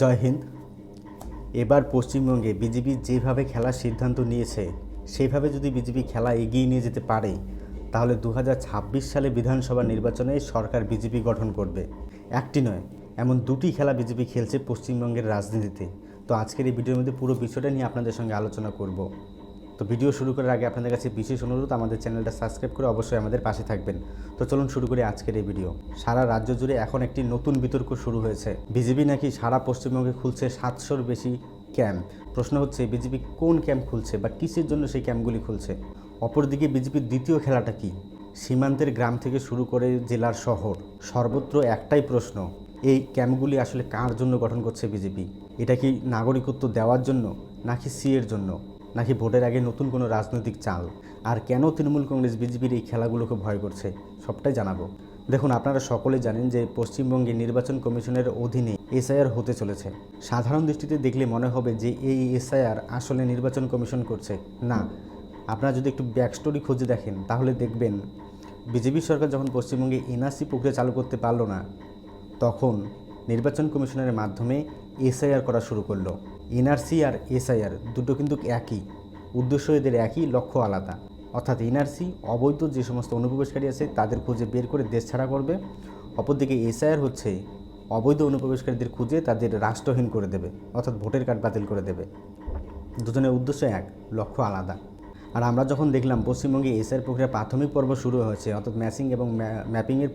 জয় হিন্দ। এবার পশ্চিমবঙ্গে বিজেপি যেভাবে খেলার সিদ্ধান্ত নিয়েছে, সেভাবে যদি বিজেপি খেলা এগিয়ে নিয়ে যেতে পারে, তাহলে দু হাজার ছাব্বিশ সালে বিধানসভা নির্বাচনে সরকার বিজেপি গঠন করবে। একটি নয়, এমন দুটি খেলা বিজেপি খেলছে পশ্চিমবঙ্গের রাজনীতিতে। তো আজকের এই ভিডিওর মধ্যে পুরো বিষয়টা নিয়ে আপনাদের সঙ্গে আলোচনা করব। তো ভিডিও শুরু করার আগে আপনাদের কাছে বিশেষ অনুরোধ, আমাদের চ্যানেলটা সাবস্ক্রাইব করে অবশ্যই আমাদের পাশে থাকবেন। তো চলুন শুরু করি আজকের এই ভিডিও। সারা রাজ্য জুড়ে এখন একটি নতুন বিতর্ক শুরু হয়েছে। বিজেপি নাকি সারা পশ্চিমবঙ্গে খুলছে সাতশোর বেশি ক্যাম্প। প্রশ্ন হচ্ছে বিজেপি কোন ক্যাম্প খুলছে বা কিসের জন্য সেই ক্যাম্পগুলি খুলছে? অপরদিকে বিজেপির দ্বিতীয় খেলাটা কি? সীমান্তের গ্রাম থেকে শুরু করে জেলার শহর। সর্বত্র একটাই প্রশ্ন, এই ক্যাম্পগুলি আসলে কার জন্য গঠন করছে বিজেপি এটা কি নাগরিকত্ব দেওয়ার জন্য নাকি সি এর জন্য? নাকি ভোটের আগে নতুন কোনো রাজনৈতিক চাল? আর কেন তৃণমূল কংগ্রেস, বিজেপির এই খেলাগুলোকে ভয় করছে? সবটাই জানাব। দেখুন, আপনারা সকলে জানেন যে পশ্চিমবঙ্গে নির্বাচন কমিশনের অধীনে এসআইআর হতে চলেছে। সাধারণ দৃষ্টিতে দেখলে মনে হবে যে এই এসআইআর আসলে নির্বাচন কমিশন করছে। না, আপনারা যদি একটু ব্যাক স্টোরি খুঁজে দেখেন, তাহলে দেখবেন, বিজেপি সরকার যখন পশ্চিমবঙ্গে এনআরসি প্রক্রিয়া চালু করতে পারল না, তখন নির্বাচন কমিশনের মাধ্যমে এসআইআর করা শুরু করল। এনআরসি আর এসআইআর দুটো কিন্তু একই। উদ্দেশ্য এদের একই, লক্ষ্য আলাদা। অর্থাৎ এনআরসি অবৈধ যে সমস্ত অনুপ্রবেশকারী আছে, তাদের খুঁজে বের করে দেশ ছাড়া করবে। অপরদিকে এসআইআর হচ্ছে অবৈধ অনুপ্রবেশকারীদের খুঁজে তাদের রাষ্ট্রহীন করে দেবে, অর্থাৎ ভোটের কার্ড বাতিল করে দেবে। দুজনের উদ্দেশ্য এক, লক্ষ্য আলাদা। আর আমরা যখন দেখলাম পশ্চিমবঙ্গে এসআর প্রক্রিয়া প্রাথমিক পর্ব শুরু হয়েছে, অর্থাৎ ম্যাচিং এবং ম্যাপিংয়ের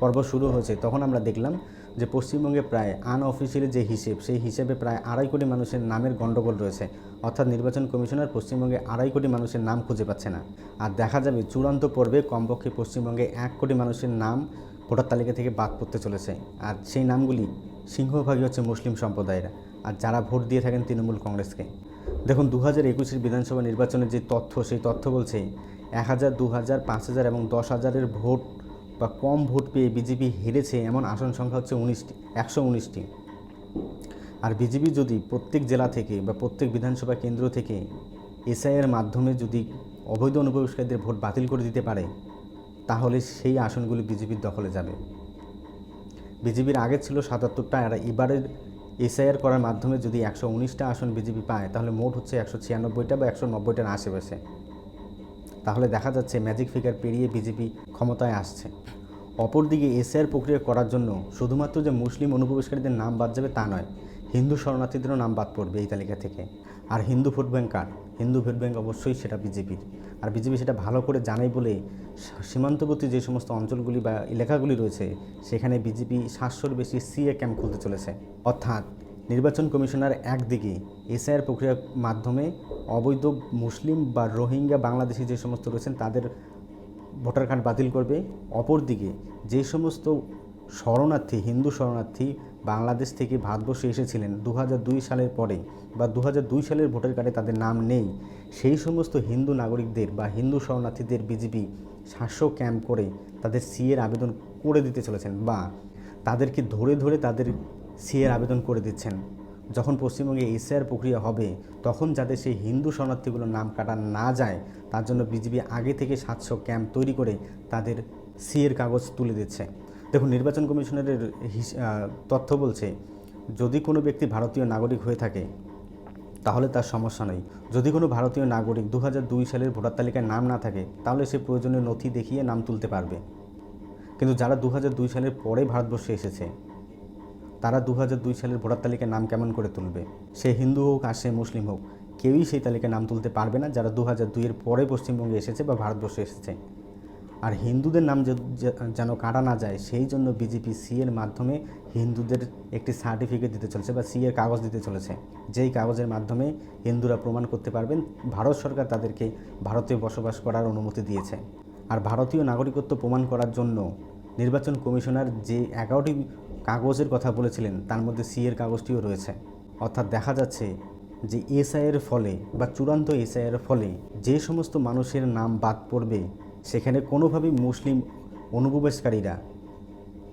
পর্ব শুরু হয়েছে, তখন আমরা দেখলাম যে পশ্চিমবঙ্গে প্রায় আনঅফিসিয়ালি যে হিসেব, সেই হিসেবে প্রায় আড়াই কোটি মানুষের নামের গণ্ডগোল রয়েছে। অর্থাৎ নির্বাচন কমিশনার পশ্চিমবঙ্গে আড়াই কোটি মানুষের নাম খুঁজে পাচ্ছে না। আর দেখা যাবে চূড়ান্ত পর্বে কমপক্ষে পশ্চিমবঙ্গে এক কোটি মানুষের নাম ভোটার তালিকা থেকে বাদ পড়তে চলেছে। আর সেই নামগুলি সিংহভাগই হচ্ছে মুসলিম সম্প্রদায়ের। আর যারা ভোট দিয়ে থাকেন তৃণমূল কংগ্রেসকে। দেখুন দু হাজার একুশের বিধানসভা নির্বাচনের যে তথ্য, সেই তথ্য বলছে এক হাজার দু হাজার পাঁচ হাজার এবং দশ হাজারের ভোট বা কম ভোট পেয়ে বিজেপি হেরেছে এমন আসন সংখ্যা হচ্ছে উনিশটি, একশো উনিশটি। আর বিজেপি যদি প্রত্যেক জেলা থেকে বা প্রত্যেক বিধানসভা কেন্দ্র থেকে এসআইয়ের মাধ্যমে যদি অবৈধ অনুপ্রবেশকারীদের ভোট বাতিল করে দিতে পারে, তাহলে সেই আসনগুলি বিজেপির দখলে যাবে। বিজেপির আগে ছিল সাতাত্তরটা আর এবারের এসআইআর করার মাধ্যমে যদি একশো উনিশটা আসন বিজেপি পায়, তাহলে মোট হচ্ছে একশো ছিয়ানব্বইটা বা একশো নব্বইটার আশেপাশে। তাহলে দেখা যাচ্ছে ম্যাজিক ফিগার পেরিয়ে বিজেপি ক্ষমতায় আসছে। অপরদিকে এসআইআর প্রক্রিয়া করার জন্য শুধুমাত্র যে মুসলিম অনুপ্রবেশকারীদের নাম বাদ যাবে তা নয়, হিন্দু শরণার্থীদেরও নাম বাদ পড়বে এই তালিকা থেকে। আর হিন্দু ভোট ব্যাংক কার? হিন্দু ভোট ব্যাংক অবশ্যই সেটা বিজেপির আর বিজেপি সেটা ভালো করে জানাই বলে সীমান্তবর্তী যে সমস্ত অঞ্চলগুলি বা এলাকাগুলি রয়েছে, সেখানে বিজেপি সাতশোর বেশি সিএ ক্যাম্প খুলতে চলেছে। অর্থাৎ নির্বাচন কমিশনার একদিকে এসআইআর প্রক্রিয়ার মাধ্যমে অবৈধ মুসলিম বা রোহিঙ্গা বাংলাদেশি যে সমস্ত রয়েছেন, তাদের ভোটার কার্ড বাতিল করবে। অপরদিকে, যে সমস্ত শরণার্থী, হিন্দু শরণার্থী বাংলাদেশ থেকে ভারতবর্ষে এসেছিলেন দু হাজার দুই সালের পরে বা দু হাজার দুই সালের ভোটার কার্ডে তাদের নাম নেই, সেই সমস্ত হিন্দু নাগরিকদের বা হিন্দু শরণার্থীদের বিজেপি সাতশো ক্যাম্প করে তাদের সিএর আবেদন করে দিতে চলেছেন বা তাদেরকে ধরে ধরে তাদের সিএর আবেদন করে দিচ্ছেন। যখন পশ্চিমবঙ্গে এসআর প্রক্রিয়া হবে, তখন যাতে সেই হিন্দু শরণার্থীগুলোর নাম কাটা না যায়, তার জন্য বিজেপি আগে থেকে সাতশো ক্যাম্প তৈরি করে তাদের সিএর কাগজ তুলে দিচ্ছে। দেখুন, নির্বাচন কমিশনের তথ্য বলছে, যদি কোনো ব্যক্তি ভারতীয় নাগরিক হয়ে থাকে, তাহলে তার সমস্যা নেই। যদি কোনো ভারতীয় নাগরিক দু সালের ভোটার তালিকায় নাম না থাকে, তাহলে সে প্রয়োজনীয় নথি দেখিয়ে নাম তুলতে পারবে। কিন্তু যারা দু সালের পরে ভারতবর্ষে এসেছে তারা দু সালের ভোটার তালিকায় নাম কেমন করে তুলবে? সে হিন্দু হোক আর সে মুসলিম হোক, কেউই সেই তালিকায় নাম তুলতে পারবে না যারা দু হাজার দুইয়ের পরে পশ্চিমবঙ্গে এসেছে বা ভারতবর্ষে এসেছে। আর হিন্দুদের নাম যেন কাটা না যায়, সেই জন্য বিজেপি সি এর মাধ্যমে হিন্দুদের একটি সার্টিফিকেট দিতে চলেছে বা সি এর কাগজ দিতে চলেছে। যেই কাগজের মাধ্যমে হিন্দুরা প্রমাণ করতে পারবেন, ভারত সরকার তাদেরকে ভারতে বসবাস করার অনুমতি দিয়েছে। আর ভারতীয় নাগরিকত্ব প্রমাণ করার জন্য নির্বাচন কমিশনার যে এগারোটি কাগজের কথা বলেছিলেন, তার মধ্যে সি এর কাগজটিও রয়েছে। অর্থাৎ দেখা যাচ্ছে যে এসআইয়ের ফলে বা চূড়ান্ত এসআইয়ের ফলে যে সমস্ত মানুষের নাম বাদ পড়বে, সেখানে কোনোভাবেই মুসলিম অনুপ্রবেশকারীরা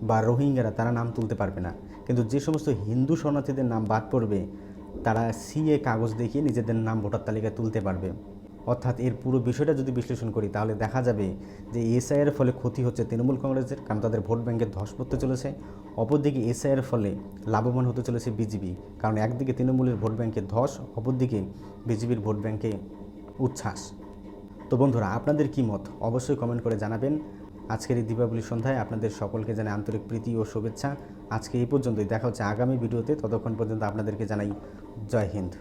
বা রোহিঙ্গারা তারা নাম তুলতে পারবে না। কিন্তু যে সমস্ত হিন্দু শরণার্থীদের নাম বাদ পড়বে, তারা সিএ কাগজ দেখিয়ে নিজেদের নাম ভোটার তালিকায় তুলতে পারবে। অর্থাৎ এর পুরো বিষয়টা যদি বিশ্লেষণ করি, তাহলে দেখা যাবে যে এসআইয়ের ফলে ক্ষতি হচ্ছে তৃণমূল কংগ্রেসের, কারণ তাদের ভোট ব্যাংকের ধস পড়তে চলেছে। অপরদিকে এসআইয়ের ফলে লাভবান হতে চলেছে বিজেপি, কারণ একদিকে তৃণমূলের ভোট ব্যাংকে ধস, অপরদিকে বিজেপির ভোট ব্যাংকে উচ্ছ্বাস। তো বন্ধুরা, আপনাদের কি মত? অবশ্যই কমেন্ট করে জানাবেন। আজকের এই দীপাবলি সন্ধ্যায় আপনাদের সকলকে জানাই আন্তরিক প্রীতি ও শুভেচ্ছা। আজকে এই পর্যন্তই, দেখা হচ্ছে আগামী ভিডিওতে, ততক্ষণ পর্যন্ত আপনাদেরকে জানাই জয় হিন্দ।